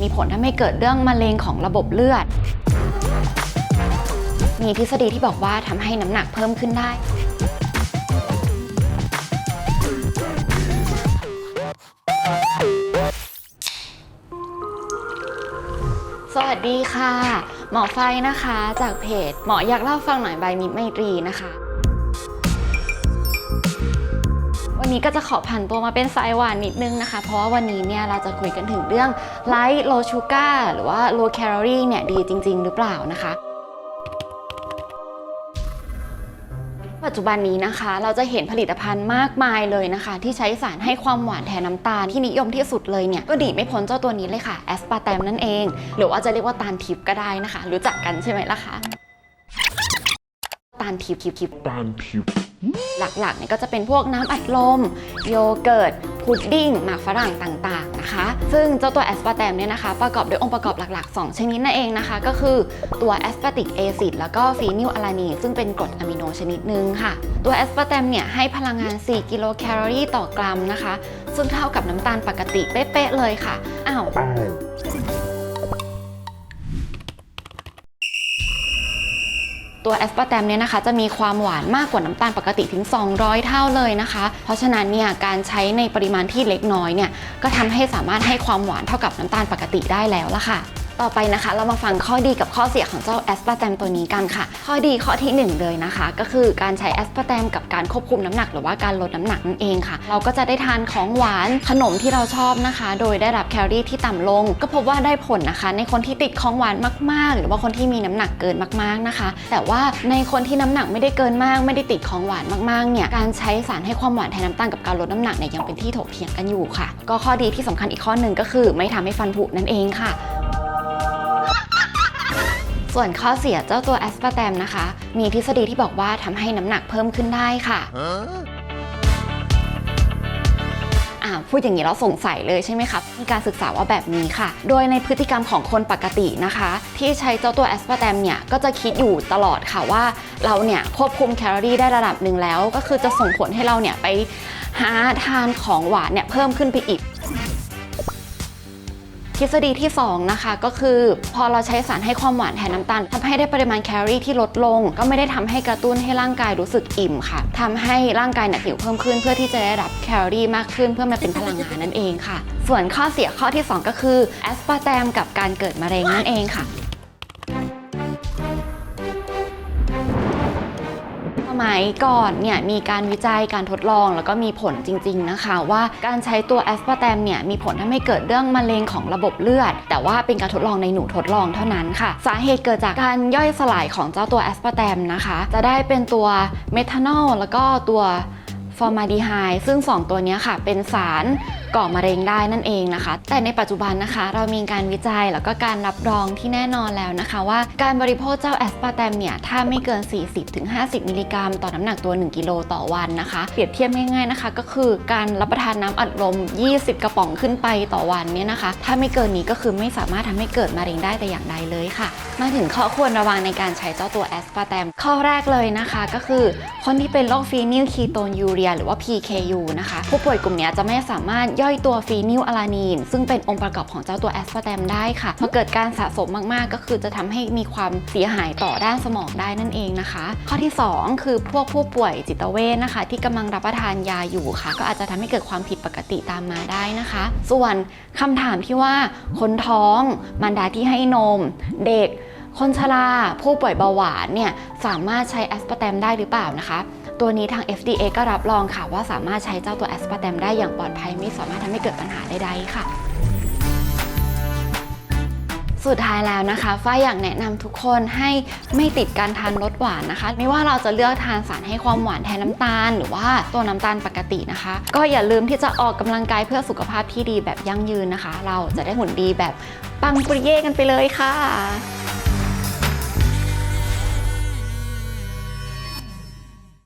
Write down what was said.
มีผลทำให้เกิดเรื่องมะเร็งของระบบเลือด มีทฤษฎีที่บอกว่าทำให้น้ำหนักเพิ่มขึ้นได้ สวัสดีค่ะ หมอไฟนะคะ จากเพจ หมออยากเล่าฟังหน่อยใบมิตรไมตรีนะคะ วันนี้ก็จะขอผันตัวมาเป็นสายหวานนิดนึงนะคะ เพราะว่าวันนี้เนี่ยเราจะคุยกันถึงเรื่อง light low sugar หรือว่า low calorie เนี่ยดีจริง ๆ หรือเปล่านะคะปัจจุบันนี้นะคะ เราจะเห็นผลิตภัณฑ์มากมายเลยนะคะ ที่ใช้สารให้ความหวานแทนน้ำตาลที่นิยมที่สุดเลยเนี่ย ก็หนีไม่พ้นเจ้าตัวนี้เลยค่ะแอสปาร์ตมนั่นเอง หรือว่าจะเรียกว่าตาลทิพย์ก็ได้นะคะ รู้จักกันใช่ไหมล่ะคะตาลทิพย์ทิพย์ทิพย์ตานทิพย์ หลักๆเนี่ยก็จะเป็นพวกน้ำอัดลม โยเกิร์ตพุดดิ้งหมากฝรั่งต่างๆนะคะ ซึ่งเจ้าตัวแอสปาร์แตมเนี่ยนะคะ ประกอบด้วยองค์ประกอบหลักๆ 2 ชนิดนั่นเองนะคะ ก็คือตัวแอสปาติกเอซิดแล้วก็ฟีนิลอะลานีซึ่งเป็นกรดอะมิโนชนิดหนึ่งค่ะ ตัวแอสปาร์แตมเนี่ยให้พลังงาน 4 กิโลแคลอรี่ต่อกรัมนะคะ ซึ่งเท่ากับน้ำตาลปกติเป๊ะๆเลยค่ะอ้าว ตัวแอสปาร์แตมเนี่ยนะคะจะมีความหวานมากกว่าน้ำตาลปกติถึง 200 เท่าเลยนะคะ เพราะฉะนั้นเนี่ยการใช้ในปริมาณที่เล็กน้อยเนี่ยก็ทำให้สามารถให้ความหวานเท่ากับน้ำตาลปกติได้แล้วละค่ะ ต่อไปนะคะ เรามาฟังข้อดีกับข้อเสียของเจ้าแอสปาร์แตมตัวนี้กันค่ะ ข้อดีข้อทีหนึ่1 เลยนะคะ ก็คือการใช้แอสปาร์แตมกับการควบคุมน้ำหนัก หรือว่าการลดน้ำหนักนั่นเองค่ะ เราก็จะได้ทานของหวานขนมที่เราชอบนะคะ โดยได้รับแคลอรี่ที่ต่ำลง ก็พบว่าได้ผลนะคะ ในคนที่ติดของหวานมากๆ หรือว่าคนที่มีน้ำหนักเกินมากๆนะคะ แต่ว่าในคนที่น้ำหนักไม่ได้เกินมาก ไม่ได้ติดของหวานมากๆเนี่ยการใช้สารให้ความหวานแทนน้ำตาลกับการลดน้ำหนักเนี่ยยังเป็นที่ถกเถียงกันอยู่ค่ะ ก็ข้อดีที่สำคัญอีกข้อหนึ่งก็คือ ไม่ทำให้ฟันผุนั่นเองค่ะ ส่วนข้อเสียเจ้าตัวแอสปาร์แตมนะคะ มีทฤษฎีที่บอกว่าทำให้น้ำหนักเพิ่มขึ้นได้ค่ะอ่าพูดอย่างนี้เราสงสัยเลยใช่ไหมครับ มีการศึกษาว่าแบบนี้ค่ะ โดยในพฤติกรรมของคนปกตินะคะ ที่ใช้เจ้าตัวแอสปาร์แตมเนี่ยก็จะคิดอยู่ตลอดค่ะว่าเราเนี่ยควบคุมแคลอรี่ได้ระดับหนึ่งแล้ว ก็คือจะส่งผลให้เราเนี่ยไปหาทานของหวานเนี่ยเพิ่มขึ้นไปอีก ทฤษฎีที่ 2 นะคะ ก็คือพอเราใช้สารให้ความหวานแทนน้ำตาลทำให้ได้ปริมาณแคลอรี่ที่ลดลง ก็ไม่ได้ทำให้กระตุ้นให้ร่างกายรู้สึกอิ่มค่ะทำให้ร่างกายเนี่ยหิวเพิ่มขึ้น เพื่อที่จะได้รับแคลอรี่มากขึ้นเพื่อมาเป็นพลังงานนั่นเองค่ะ ส่วนข้อเสียข้อที่ 2 ก็คือแอสปาร์แตมกับการเกิดมะเร็งนั่นเองค่ะ มัยก่อนเนี่ยมีการวิจัยการทดลองแล้วก็มีผลจริง ๆนะคะ ว่าการใช้ตัวแอสปาร์แตมเนี่ยมีผลทำให้เกิดเรื่องมะเร็งของระบบเลือด แต่ว่าเป็นการทดลองในหนูทดลองเท่านั้นค่ะ สาเหตุเกิดจากการย่อยสลายของเจ้าตัวแอสปาร์แตมนะคะ จะได้เป็นตัวเมทานอลแล้วก็ตัว ฟอร์มาดีไฮด์ซึ่ง 2 ตัวนี้ค่ะ เป็นสารก่อมะเร็งได้นั่นเองนะคะ แต่ในปัจจุบันนะคะ เรามีการวิจัยแล้วก็การรับรองที่แน่นอนแล้วนะคะ ว่าการบริโภคเจ้าแอสปาร์แตมเนี่ย ถ้าไม่เกิน 40-50 มิลลิกรัม ต่อน้ำหนักตัว 1 กิโลต่อวันนะคะ เปรียบเทียบง่ายๆนะคะ ก็คือการรับประทานน้ำอัดลม 20 กระป๋องขึ้นไปต่อวันเนี่ยนะคะ ถ้าไม่เกินนี้ก็คือไม่สามารถทำให้เกิดมะเร็งได้แต่อย่างใดเลยค่ะ มาถึงข้อควรระวังในการใช้เจ้าตัวแอสปาร์แตมข้อแรกเลยนะคะ ก็คือคนที่เป็นโรคฟีนิลคีโตนยูเรียหรือว่า PKU นะคะ ผู้ป่วยกลุ่มนี้จะไม่สามารถย่อยตัวฟีนิลอะลานีน ซึ่งเป็นองค์ประกอบของเจ้าตัวแอสปาร์แตมได้ค่ะพอเกิดการสะสมมากๆ ก็คือจะทำให้มีความเสียหายต่อด้านสมองได้นั่นเองนะคะ ข้อที่ 2 คือพวกผู้ป่วยจิตเวชนะคะ ที่กำลังรับประทานยาอยู่ค่ะ ก็อาจจะทำให้เกิดความผิดปกติตามมาได้นะคะ ส่วนคำถามที่ว่าคนท้องมารดาที่ให้นม เด็ก คนชราผู้ป่วยเบาหวานเนี่ยสามารถใช้แอสปาร์แตมได้หรือเปล่านะคะ ตัวนี้ทาง FDA ก็รับรองค่ะ ว่าสามารถใช้เจ้าตัวแอสปาร์แตมได้อย่างปลอดภัยไม่สามารถทำให้เกิดปัญหาใดๆค่ะสุดท้ายแล้วนะคะ ฝ้ายอยากแนะนำทุกคนให้ไม่ติดการทานรสหวานนะคะ ไม่ว่าเราจะเลือกทานสารให้ความหวานแทนน้ำตาล หรือว่าตัวน้ำตาลปกตินะคะ ก็อย่าลืมที่จะออกกำลังกายเพื่อสุขภาพที่ดีแบบยั่งยืนนะคะ เราจะได้หุ่นดีแบบปังปริเย่กันไปเลยค่ะ